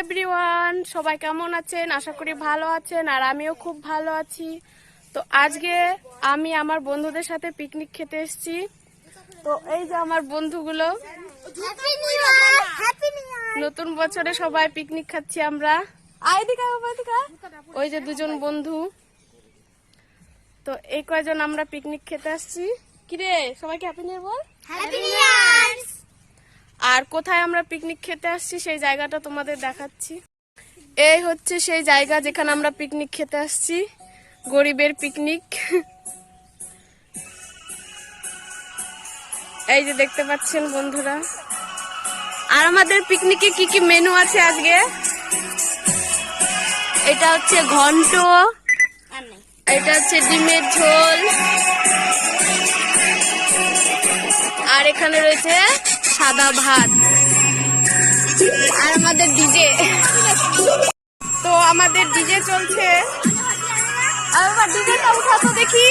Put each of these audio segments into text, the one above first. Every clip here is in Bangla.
এভরিওয়ান সবাই কেমন আছেন? আশা করি ভালো আছেন আর আমিও খুব ভালো আছি। তো আজকে আমি আমার বন্ধুদের সাথে পিকনিক খেতে এসেছি। তো এই যে আমার বন্ধুগুলো নতুন বছরে সবাই পিকনিক খাচ্ছি আমরা। ওই যে দুজন বন্ধু। তো এই কয়জন আমরা পিকনিক খেতে আসছি? কিরে সবাইকে হ্যাপি নিউ বল। হ্যাপি নিউ ইয়ার আর কোথায় আমরা পিকনিক খেতে আসছি সেই জায়গাটা তোমাদের দেখাচ্ছি। এই হচ্ছে সেই জায়গা যেখানে আমরা পিকনিক খেতে আসছি। গরিবের পিকনিক এই যে দেখতে পাচ্ছেন বন্ধুরা। আর আমাদের পিকনিকে কি কি মেনু আছে আজকে? এটা হচ্ছে ঘন্ট। এটা হচ্ছে ডিমের ঝোল। আর এখানে রয়েছে সাদা ভাত। আর আমাদের ডিজে। তো আমাদের ডিজে চলছে। দেখি।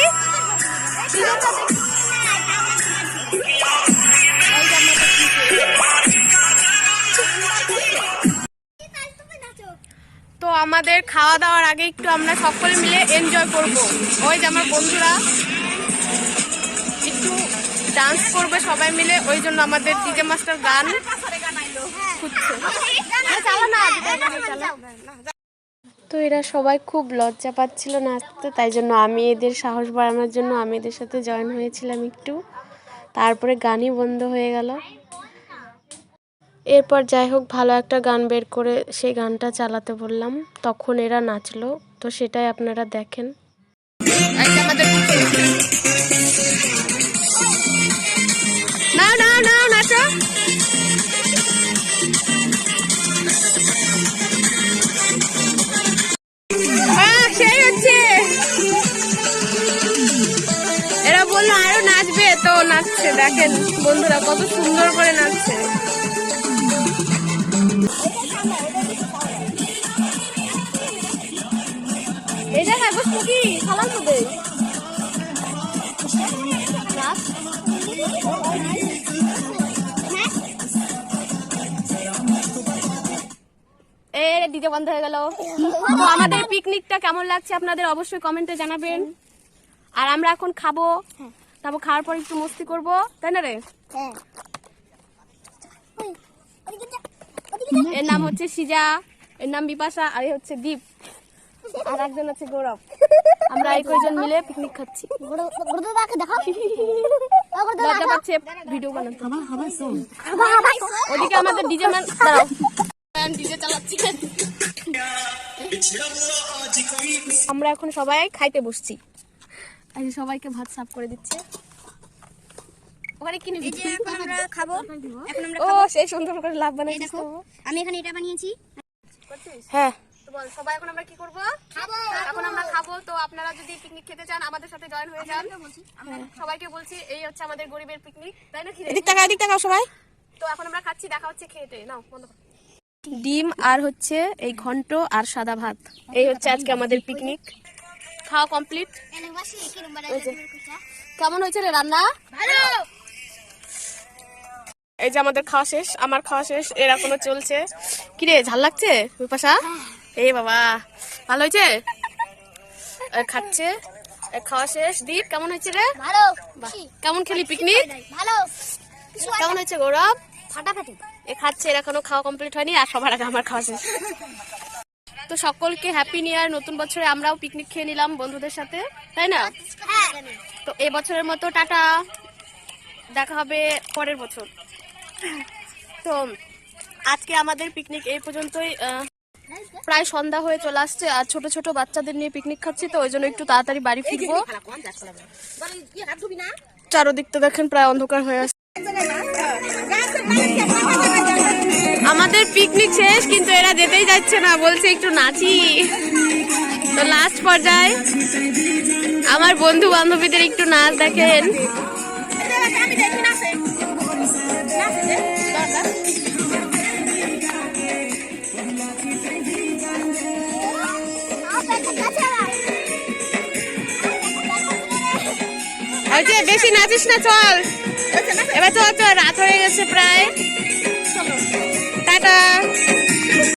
তো আমাদের খাওয়া দাওয়ার আগে একটু আমরা সকলে মিলে এনজয় করব। ওই যে আমার বন্ধুরা। ডান্স করবে সবাই মিলে ওই জন্য আমাদের ডিজে মাস্টার গান তো এরা সবাই খুব লজ্জা পাচ্ছিল নাচতে তাই জন্য আমি এদের সাহস বাড়ানোর জন্য আমি এদের সাথে জয়েন হয়েছিলাম একটু। তারপরে গানই বন্ধ হয়ে গেল। এরপর যাই হোক ভালো একটা গান বের করে সেই গানটা চালাতে বললাম। তখন এরা নাচলো তো সেটাই আপনারা দেখেন। না দেখেন বন্ধুরা কত সুন্দর করে নাচছে। এই জায়গায় বসবো কি খালাম তো এ দিতে বন্ধ হয়ে গেল। তো আমাদের পিকনিকটা কেমন লাগছে আপনাদের অবশ্যই কমেন্টে জানাবেন। আর আমরা এখন খাব তারপর খাওয়ার পর একটু মস্তি করব তাই না রে? হ্যাঁ। এর নাম হচ্ছে সিজা এর নাম বিপাশা আর হচ্ছে দীপ। আর একজন আছে গৌরব। আমরা এই কয়জন মিলে পিকনিক খাচ্ছি। লজ্জা পাচ্ছে ভিডিও বানাতে। ওদিকে আমাদের ডিজে ম্যান দাঁড়াও। ডিজে চালাচ্ছি। আমরা এখন সবাই খাইতে বসছি। আজ সবাইকে ভাত সাফ করে দিচ্ছে। ওখানে কি নিবি? এখন আমরা খাব। এখন আমরা ও সেই সুন্দর করে লাভ বানাইছিস তো। আমি এখানে এটা বানিয়েছি। হ্যাঁ। তো বল সবাই এখন আমরা কি করব? খাব। এখন আমরা খাব তো আপনারা যদি পিকনিক খেতে চান আমাদের সাথে জয়েন হয়ে যান। সবাইকে বলছি এই হচ্ছে আমাদের গরিবের পিকনিক তাই না কি রে? এদিক তাকাও এদিক তাকাও সবাই। তো এখন আমরা খাচ্ছি দেখা হচ্ছে খেতে নাও বন্ধ করো। ডিম আর হচ্ছে এই ঘন্ট আর সাদা ভাত। এই হচ্ছে আজকে আমাদের পিকনিক খাওয়া কমপ্লিট কেমন হয়েছে রে রান্না? এই যে আমাদের খাওয়া শেষ আমার খাওয়া শেষ এর এখনও চলছে। কি রে ঝাল লাগছে? বিপাশা এই বাবা ভালো হয়েছে? খাচ্ছে। খাওয়া শেষ। দীপ কেমন হয়েছে রে? ভালো কেমন খেলি পিকনিক ভালো কেমন হয়েছে গৌরব? ফাটাফাটি। এ খাচ্ছে এর এখনও খাওয়া কমপ্লিট হয়নি আর সবার আগে আমার খাওয়া শেষ। তো সকলকে হ্যাপি নিউ ইয়ার নতুন বছরে আমরাও পিকনিক খেয়ে নিলাম বন্ধুদের সাথে তাই না? তো এই বছরের মতো টাটা। দেখা হবে পরের বছর। তো আজকে আমাদের পিকনিক এই পর্যন্তই। প্রায় সন্ধ্যা হয়ে চলে আসছে আর ছোট ছোট বাচ্চাদের নিয়ে পিকনিক খাচ্ছি তো ওই জন্য একটু তাড়াতাড়ি বাড়ি ফিরবো। চারোদিকটা দেখেন প্রায় অন্ধকার হয়ে আসছে আমাদের পিকনিক শেষ, কিন্তু এরা যেতেই যাচ্ছে না, বলছে একটু নাচি। তো লাস্ট পর্যায়ে, আমার বন্ধু বান্ধবীদের একটু নাচ দেখেন। বেশি নাচিস না, চল। এবার চল চল, রাত হয়ে গেছে প্রায়। টাটা